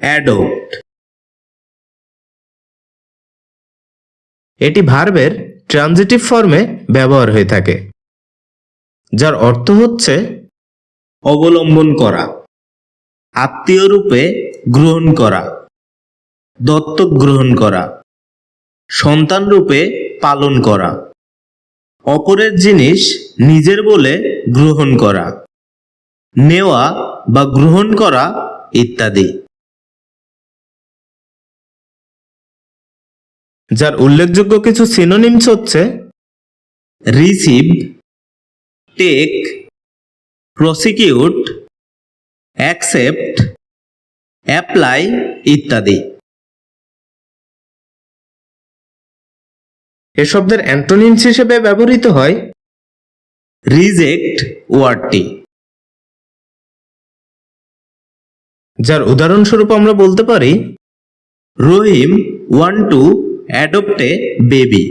Adopt এটি ভার্বের transitive ফর্মে ব্যবহার হয়ে থাকে যার অর্থ হচ্ছে অবলম্বন করা আত্মীয় রূপে গ্রহণ করা দত্তক গ্রহণ করা সন্তান রূপে পালন করা অপরের জিনিস নিজের বলে গ্রহণ করা নেওয়া বা গ্রহণ করা ইত্যাদি। যার উল্লেখযোগ্য কিছু সিনোনিমস হচ্ছে receive take prosecute accept apply ইত্যাদি। এ শব্দের অ্যান্টোনিমস হিসেবে ব্যবহৃত হয় রিজেক্ট ওয়ার্ডটি। যার উদাহরণস্বরূপ আমরা বলতে পারি Rahim want to adopt a baby.